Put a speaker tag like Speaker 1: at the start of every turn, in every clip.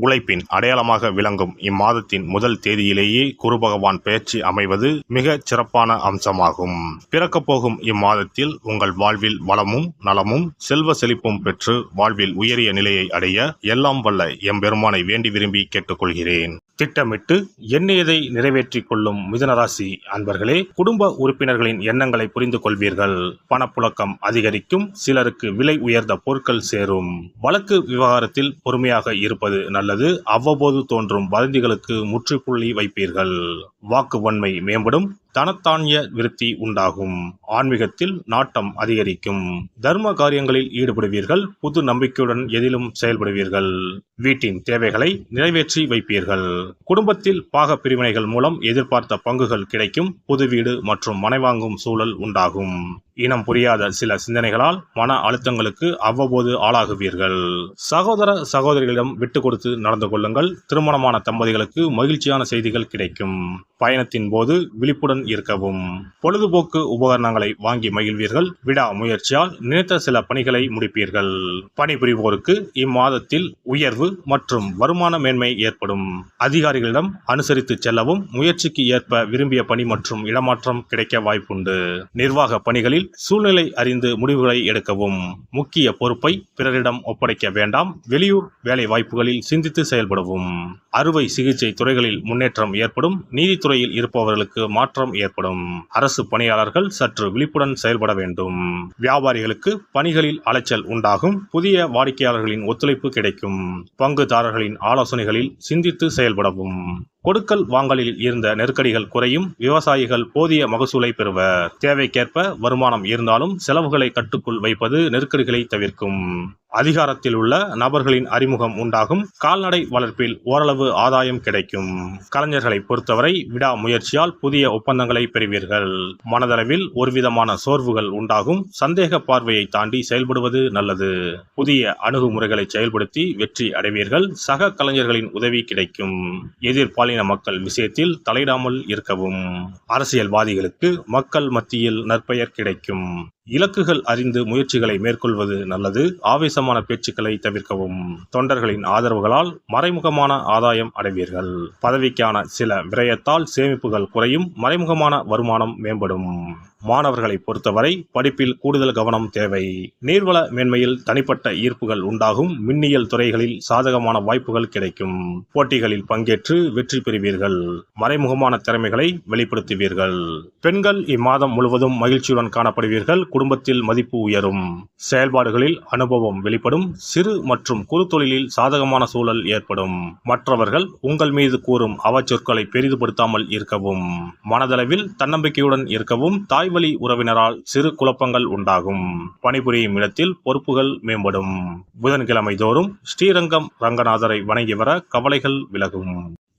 Speaker 1: உழைப்பின் அடையாளமாக விளங்கும் இம்மாதத்தின் முதல் தேதியிலேயே குரு பகவான் பெயர்ச்சி அமைவது மிக சிறப்பான அம்சமாகும். பிறக்கப் போகும் இம்மாதத்தில் உங்கள் வாழ்வில் வளமும் நலமும் செல்வ செழிப்பும் பெற்று வாழ்வில் உயரிய நிலையை அடைய எல்லாம் வல்ல எம்பெருமானை வேண்டி விரும்பி கேட்டுக்கொள்கிறேன். திட்டமிட்டு எண்ணியதை நிறைவேற்றிக் கொள்ளும் மிதுனராசி அன்பர்களே குடும்ப உறுப்பினர்களின் எண்ணங்களை புரிந்து கொள்வீர்கள். பணப்புழக்கம் அதிகரிக்கும் சிலருக்கு விலை உயர்ந்த பொருட்கள் சேரும். வழக்கு விவகாரத்தில் பொறுமையாக இருப்பது நல்லது. அவ்வப்போது தோன்றும் வதந்திகளுக்கு முற்றுப்புள்ளி வைப்பீர்கள். வாக்கு வன்மை மேம்படும் தனத்தானிய விருத்தி உண்டாகும். ஆன்மீகத்தில் நாட்டம் அதிகரிக்கும். தர்ம காரியங்களில் ஈடுபடுவீர்கள். புது நம்பிக்கையுடன் எதிலும் செயல்படுவீர்கள். வீட்டின் தேவைகளை நிறைவேற்றி வைப்பீர்கள். குடும்பத்தில் பாக பிரிவினைகள் மூலம் எதிர்பார்த்த பங்குகள் கிடைக்கும். புது வீடு மற்றும் மனைவாங்கும் சூழல் உண்டாகும். இனம் புரியாத சில சிந்தனைகளால் மன அழுத்தங்களுக்கு அவ்வப்போது ஆளாகுவீர்கள். சகோதர சகோதரிகளிடம் விட்டு கொடுத்து நடந்து கொள்ளுங்கள். திருமணமான தம்பதிகளுக்கு மகிழ்ச்சியான செய்திகள் கிடைக்கும். பயணத்தின் போது விழிப்புடன் இருக்கவும். பொழுதுபோக்கு உபகரணங்களை வாங்கி மகிழ்வீர்கள். விடா முயற்சியால் நினைத்த சில பணிகளை முடிப்பீர்கள். பணிபுரிவோருக்கு இம்மாதத்தில் உயர்வு மற்றும் வருமான மேன்மை ஏற்படும். அதிகாரிகளிடம் அனுசரித்து செல்லவும் முயற்சிக்கு ஏற்ப விரும்பிய பணி மற்றும் இடமாற்றம் கிடைக்க வாய்ப்புண்டு. நிர்வாக பணிகளில் சூழ்நிலை அறிந்து முடிவுகளை எடுக்கவும். முக்கிய பொறுப்பை பிறரிடம் ஒப்படைக்க வேண்டாம். வெளியூர் வேலை வாய்ப்புகளில் சிந்தித்து செயல்படவும். அறுவை சிகிச்சை துறைகளில் முன்னேற்றம் ஏற்படும் நீதித்துறையில் இருப்பவர்களுக்கு மாற்றம் ஏற்படும். அரசு பணியாளர்கள் சற்று விழிப்புடன் செயல்பட வேண்டும். வியாபாரிகளுக்கு பணிகளில் அலைச்சல் உண்டாகும் புதிய வாடிக்கையாளர்களின் ஒத்துழைப்பு கிடைக்கும். பங்குதாரர்களின் ஆலோசனைகளில் சிந்தித்து செயல்படவும். கொடுக்கல் வாங்கலில் இருந்த நெருக்கடிகள் குறையும் விவசாயிகள் போதிய மகசூலை பெறுவர். தேவைக்கேற்ப வருமானம் இருந்தாலும் செலவுகளை கட்டுக்குள் வைப்பது நெருக்கடிகளை தவிர்க்கும். அதிகாரத்தில் உள்ள நபர்களின் அறிமுகம் உண்டாகும். கால்நடை வளர்ப்பில் ஓரளவு ஆதாயம் கிடைக்கும். கலைஞர்களை பொறுத்தவரை விடா முயற்சியால் புதிய ஒப்பந்தங்களை பெறுவீர்கள். மனதளவில் ஒருவிதமான சோர்வுகள் உண்டாகும். சந்தேக பார்வையை தாண்டி செயல்படுவது நல்லது. புதிய அணுகுமுறைகளை செயல்படுத்தி வெற்றி அடைவீர்கள். சக கலைஞர்களின் உதவி கிடைக்கும். எதிர்பாலின மக்கள் விஷயத்தில் தலையிடாமல் இருக்கவும். அரசியல்வாதிகளுக்கு மக்கள் மத்தியில் நற்பெயர் கிடைக்கும். இலக்குகள் அறிந்து முயற்சிகளை மேற்கொள்வது நல்லது. ஆவேசமான பேச்சுக்களை தவிர்க்கவும். தொண்டர்களின் ஆதரவுகளால் மறைமுகமான ஆதாயம் அடைவீர்கள். பதவிக்கான சில விரயத்தால் சேமிப்புகள் குறையும். மறைமுகமான வருமானம் மேம்படும். மாணவர்களை பொறுத்தவரை படிப்பில் கூடுதல் கவனம் தேவை. நீர்வள மேன்மையில் தனிப்பட்ட ஈர்ப்புகள் உண்டாகும். மின்னியல் துறைகளில் சாதகமான வாய்ப்புகள் கிடைக்கும். போட்டிகளில் பங்கேற்று வெற்றி பெறுவீர்கள். மறைமுகமான திறமைகளை வெளிப்படுத்துவீர்கள். பெண்கள் இம்மாதம் முழுவதும் மகிழ்ச்சியுடன் காணப்படுவீர்கள். குடும்பத்தில் மதிப்பு உயரும். செயல்பாடுகளில் அனுபவம் வெளிப்படும். சிறு மற்றும் குறு தொழிலில் சாதகமான சூழல் ஏற்படும். மற்றவர்கள் உங்கள் மீது கூறும் அவச்சொற்களை பெரிதுபடுத்தாமல் இருக்கவும் மனதளவில் தன்னம்பிக்கையுடன் இருக்கவும் தாய்வழி உறவினரால் சிறு குழப்பங்கள் உண்டாகும். பணிபுரியும் இடத்தில் பொறுப்புகள் மேம்படும். புதன்கிழமை தோறும் ஸ்ரீரங்கம் ரங்கநாதரை வணங்கி வர கவலைகள் விலகும்.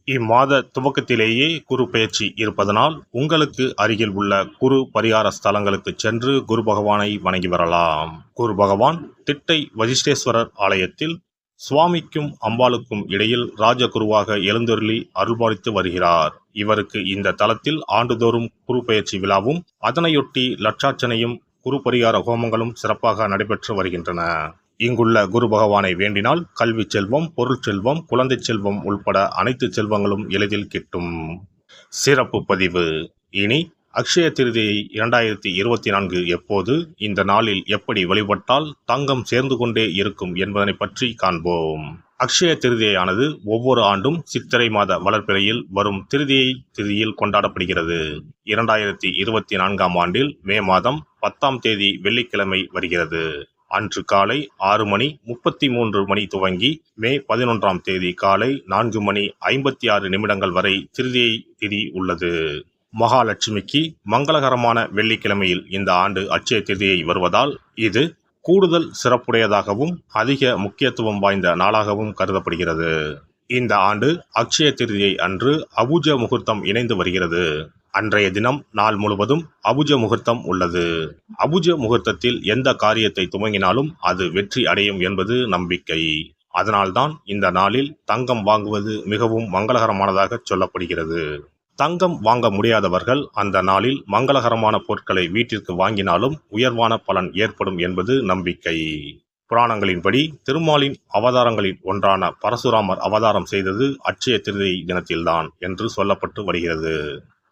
Speaker 1: இம்மாத துவக்கத்திலேயே குரு பெயர்ச்சி இருப்பதனால் உங்களுக்கு அருகில் உள்ள குரு பரிகார ஸ்தலங்களுக்கு சென்று குரு பகவானை வணங்கி வரலாம். குரு பகவான் திட்டை வசிஷ்டேஸ்வரர் ஆலயத்தில் சுவாமிக்கும் அம்பாளுக்கும் இடையில் ராஜகுருவாக எழுந்தொருளி அருள்பாலித்து வருகிறார். இவருக்கு இந்த தலத்தில் ஆண்டுதோறும் குரு பெயர்ச்சி விழாவும் அதனையொட்டி லட்சார்ச்சனையும் குரு பரிகார ஹோமங்களும் சிறப்பாக நடைபெற்று வருகின்றன. இங்குள்ள குரு பகவானை வேண்டினால் கல்வி செல்வம் பொருள் செல்வம் குழந்தை செல்வம் உள்பட அனைத்து செல்வங்களும் எளிதில் கிட்டும். சிறப்பு பதிவு. இனி அக்ஷய திருதியை இரண்டாயிரத்தி இருபத்தி நான்கு எப்போது இந்த நாளில் எப்படி வழிபட்டால் தங்கம் சேர்ந்து கொண்டே இருக்கும் என்பதனை பற்றி காண்போம். அக்ஷய திருதியானது ஒவ்வொரு ஆண்டும் சித்திரை மாத வளர்ப்பிறையில் வரும் திருதியை திருதியில் கொண்டாடப்படுகிறது. இரண்டாயிரத்தி இருபத்தி நான்காம் ஆண்டில் மே மாதம் பத்தாம் தேதி வெள்ளிக்கிழமை வருகிறது. அன்று காலை ஆறு மணி முப்பத்தி மூன்று மணி துவங்கி மே பதினொன்றாம் தேதி காலை நான்கு மணி ஐம்பத்தி ஆறு நிமிடங்கள் வரை திருதியை திதி உள்ளது. மகாலட்சுமிக்கு மங்களகரமான வெள்ளிக்கிழமையில் இந்த ஆண்டு அட்சய திருதியை வருவதால் இது கூடுதல் சிறப்புடையதாகவும் அதிக முக்கியத்துவம் வாய்ந்த நாளாகவும் கருதப்படுகிறது. இந்த ஆண்டு அக்ஷய திருதியை அன்று அபூஜ முகூர்த்தம் இணைந்து வருகிறது. அன்றைய தினம் நாள் முழுவதும் அபுஜ முகூர்த்தம் உள்ளது. அபுஜ முகூர்த்தத்தில் எந்த காரியத்தை துவங்கினாலும் அது வெற்றி அடையும் என்பது நம்பிக்கை. அதனால்தான் இந்த நாளில் தங்கம் வாங்குவது மிகவும் மங்களகரமானதாக சொல்லப்படுகிறது. தங்கம் வாங்க முடியாதவர்கள் அந்த நாளில் மங்களகரமான பொருட்களை வீட்டிற்கு வாங்கினாலும் உயர்வான பலன் ஏற்படும் என்பது நம்பிக்கை. புராணங்களின்படி திருமாலின் அவதாரங்களில் ஒன்றான பரசுராமர் அவதாரம் செய்தது அட்சய திருதை தினத்தில்தான் என்று சொல்லப்பட்டு வருகிறது.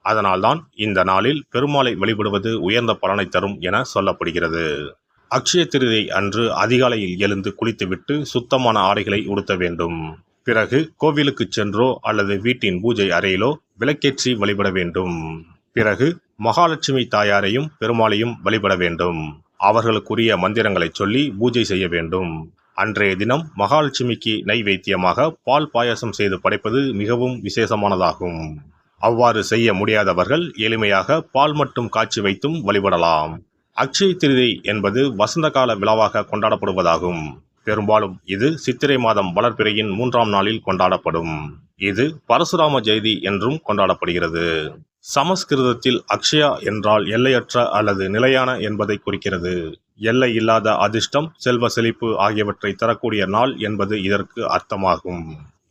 Speaker 1: அதனால்தான் இந்த நாளில் பெருமாளை வழிபடுவது உயர்ந்த பலனை தரும் என சொல்லப்படுகிறது. அக்ஷய திருதை அன்று அதிகாலையில் எழுந்து குளித்துவிட்டு சுத்தமான ஆடைகளை உடுத்த வேண்டும். பிறகு கோவிலுக்கு சென்றோ அல்லது வீட்டின் பூஜை அறையிலோ விளக்கேற்றி வழிபட வேண்டும். பிறகு மகாலட்சுமி தாயாரையும் பெருமாளையும் வழிபட வேண்டும். அவர்களுக்குரிய மந்திரங்களை சொல்லி பூஜை செய்ய வேண்டும். அன்றைய தினம் மகாலட்சுமிக்கு நைவேத்தியமாக பால் பாயாசம் செய்து படைப்பது மிகவும் விசேஷமானதாகும். அவ்வாறு செய்ய முடியாதவர்கள் எளிமையாக பால் மட்டும் காய்ச்சி வைத்தும் வழிபடலாம். அக்ஷய திருதை என்பது வசந்த கால விழாவாக கொண்டாடப்படுவதாகும். பெரும்பாலும் இது சித்திரை மாதம் வளர்பிறையின் மூன்றாம் நாளில் கொண்டாடப்படும். இது பரசுராம ஜெயதி என்றும் கொண்டாடப்படுகிறது. சமஸ்கிருதத்தில் அக்ஷயா என்றால் எல்லையற்ற அல்லது நிலையான என்பதை குறிக்கிறது. எல்லை இல்லாத அதிர்ஷ்டம் செல்வ செழிப்பு ஆகியவற்றை தரக்கூடிய நாள் என்பது இதற்கு அர்த்தமாகும்.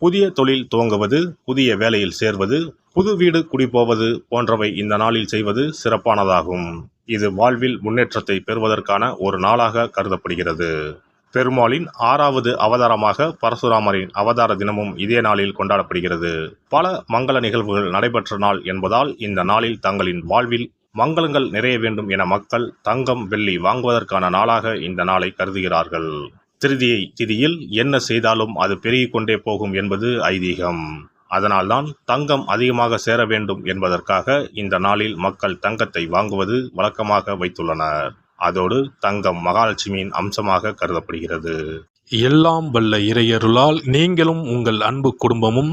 Speaker 1: புதிய தொழில் துவங்குவது புதிய வேலையில் சேர்வது புது வீடு குடிபோவது போன்றவை இந்த நாளில் செய்வது சிறப்பானதாகும். இது வாழ்வில் முன்னேற்றத்தை பெறுவதற்கான ஒரு நாளாக கருதப்படுகிறது. பெருமாளின் ஆறாவது அவதாரமாக பரசுராமரின் அவதார தினமும் இதே நாளில் கொண்டாடப்படுகிறது. பல மங்கள நிகழ்வுகள் நடைபெற்ற நாள் என்பதால் இந்த நாளில் தங்களின் வாழ்வில் மங்களங்கள் நிறைய வேண்டும் என மக்கள் தங்கம் வெள்ளி வாங்குவதற்கான நாளாக இந்த நாளை கருதுகிறார்கள். திருதியை திதியில் என்ன செய்தாலும் அது பெருகிக் கொண்டே போகும் என்பது ஐதீகம். அதனால்தான் தங்கம் அதிகமாக சேர வேண்டும் என்பதற்காக இந்த நாளில் மக்கள் தங்கத்தை வாங்குவது வழக்கமாக வைத்துள்ளனர். அதோடு தங்கம் மகாலட்சுமியின் அம்சமாக கருதப்படுகிறது.
Speaker 2: எல்லாம் வல்ல இறையருளால் நீங்களும் உங்கள் அன்பு குடும்பமும்